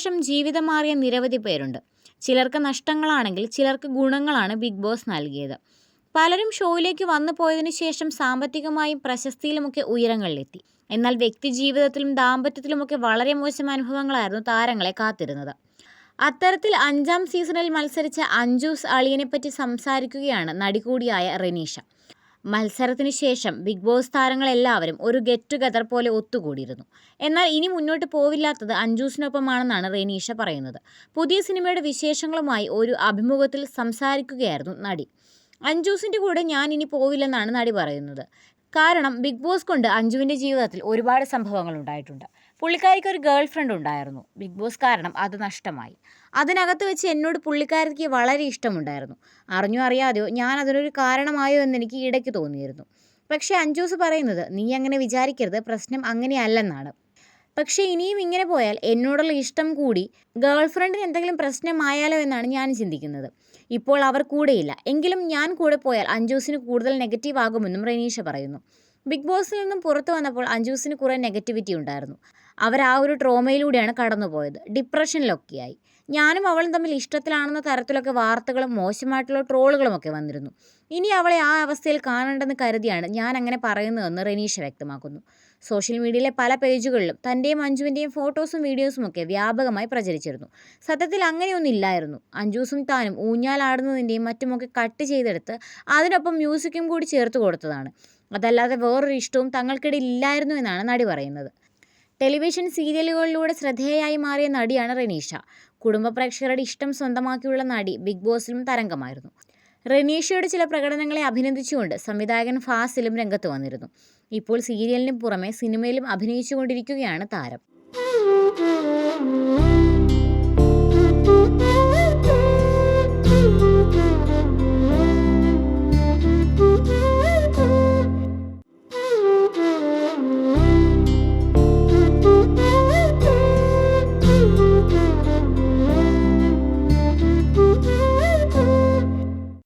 ശേഷം ജീവിതം മാറിയ നിരവധി പേരുണ്ട്. ചിലർക്ക് നഷ്ടങ്ങളാണെങ്കിൽ ചിലർക്ക് ഗുണങ്ങളാണ് ബിഗ് ബോസ് നൽകിയത്. പലരും ഷോയിലേക്ക് വന്നു പോയതിനു ശേഷം സാമ്പത്തികമായും പ്രശസ്തിയിലുമൊക്കെ ഉയരങ്ങളിലെത്തി. എന്നാൽ വ്യക്തി ജീവിതത്തിലും ദാമ്പത്യത്തിലുമൊക്കെ വളരെ മോശം അനുഭവങ്ങളായിരുന്നു താരങ്ങളെ കാത്തിരുന്നത്. അത്തരത്തിൽ അഞ്ചാം സീസണിൽ മത്സരിച്ച അഞ്ജൂസ് അളിയനെപ്പറ്റി സംസാരിക്കുകയാണ് നടികൂടിയായ റെനീഷ. മത്സരത്തിന് ശേഷം ബിഗ് ബോസ് താരങ്ങളെല്ലാവരും ഒരു ഗെറ്റ് ടുഗദർ പോലെ ഒത്തുകൂടിയിരുന്നു. എന്നാൽ ഇനി മുന്നോട്ട് പോവില്ലാത്തത് അഞ്ജൂസിനൊപ്പമാണെന്നാണ് റെനീഷ പറയുന്നത്. പുതിയ സിനിമയുടെ വിശേഷങ്ങളുമായി ഒരു അഭിമുഖത്തിൽ സംസാരിക്കുകയായിരുന്നു നടി. അഞ്ജൂസിന്റെ കൂടെ ഞാൻ ഇനി പോവില്ലെന്നാണ് നടി പറയുന്നത്. കാരണം ബിഗ് ബോസ് കൊണ്ട് അഞ്ജുവിന്റെ ജീവിതത്തിൽ ഒരുപാട് സംഭവങ്ങൾ ഉണ്ടായിട്ടുണ്ട്. പുള്ളിക്കാരിക്ക് ഒരു ഗേൾ ഫ്രണ്ട് ഉണ്ടായിരുന്നു. ബിഗ് ബോസ് കാരണം അത് നഷ്ടമായി. അതിനകത്ത് വെച്ച് എന്നോട് പുള്ളിക്കാരിക്ക് വളരെ ഇഷ്ടമുണ്ടായിരുന്നു. അറിഞ്ഞോ അറിയാതെയോ ഞാൻ അതിനൊരു കാരണമായോ എന്ന് എനിക്ക് ഇടയ്ക്ക് തോന്നിയിരുന്നു. പക്ഷേ അഞ്ജൂസ് പറയുന്നത് നീ അങ്ങനെ വിചാരിക്കരുത്. പ്രശ്നം അങ്ങനെയല്ലെന്നാണ്. പക്ഷേ ഇനിയും ഇങ്ങനെ പോയാൽ എന്നോടുള്ള ഇഷ്ടം കൂടി ഗേൾ ഫ്രണ്ടിന് എന്തെങ്കിലും പ്രശ്നമായാലോ എന്നാണ് ഞാൻ ചിന്തിക്കുന്നത്. ഇപ്പോൾ അവർ കൂടെയില്ല. എങ്കിലും ഞാൻ കൂടെ പോയാൽ അഞ്ജൂസിന് കൂടുതൽ നെഗറ്റീവ് ആകുമെന്നും റെനീഷ പറയുന്നു. ബിഗ് ബോസിൽ നിന്നും പുറത്തു വന്നപ്പോൾ അഞ്ജൂസിന് കുറേ നെഗറ്റിവിറ്റി ഉണ്ടായിരുന്നു. അവർ ആ ഒരു ട്രോമയിലൂടെയാണ് കടന്നുപോയത്. ഡിപ്രഷനിലൊക്കെയായി ഞാനും അവളും തമ്മിൽ ഇഷ്ടത്തിലാണെന്ന തരത്തിലൊക്കെ വാർത്തകളും മോശമായിട്ടുള്ള ട്രോളുകളുമൊക്കെ വന്നിരുന്നു. ഇനി അവളെ ആ അവസ്ഥയിൽ കാണേണ്ടെന്ന് കരുതിയാണ് ഞാൻ അങ്ങനെ പറയുന്നതെന്ന് റെനീഷ വ്യക്തമാക്കുന്നു. സോഷ്യൽ മീഡിയയിലെ പല പേജുകളിലും തന്റെയും അഞ്ജുവിന്റെയും ഫോട്ടോസും വീഡിയോസും ഒക്കെ വ്യാപകമായി പ്രചരിച്ചിരുന്നു. സത്യത്തിൽ അങ്ങനെയൊന്നും ഇല്ലായിരുന്നു. അഞ്ജൂസും താനും ഊഞ്ഞാലാടുന്നതിന്റെയും മറ്റുമൊക്കെ കട്ട് ചെയ്തെടുത്ത് അതിനൊപ്പം മ്യൂസിക്കും കൂടി ചേർത്ത് കൊടുത്തതാണ്. അതല്ലാതെ വേറൊരു ഇഷ്ടവും തങ്ങൾക്കിടയിൽ ഇല്ലായിരുന്നു എന്നാണ് നടി പറയുന്നത്. ടെലിവിഷൻ സീരിയലുകളിലൂടെ ശ്രദ്ധേയയായി മാറിയ നടിയാണ് റെനീഷ. കുടുംബ പ്രേക്ഷകരുടെ ഇഷ്ടം സ്വന്തമാക്കിയുള്ള നടി ബിഗ് ബോസിലും തരംഗമായിരുന്നു. റെനീഷയുടെ ചില പ്രകടനങ്ങളെ അഭിനന്ദിച്ചുകൊണ്ട് സംവിധായകൻ ഫാസിലും രംഗത്ത് വന്നിരുന്നു. ഇപ്പോൾ സീരിയലിനും പുറമെ സിനിമയിലും അഭിനയിച്ചുകൊണ്ടിരിക്കുകയാണ് താരം.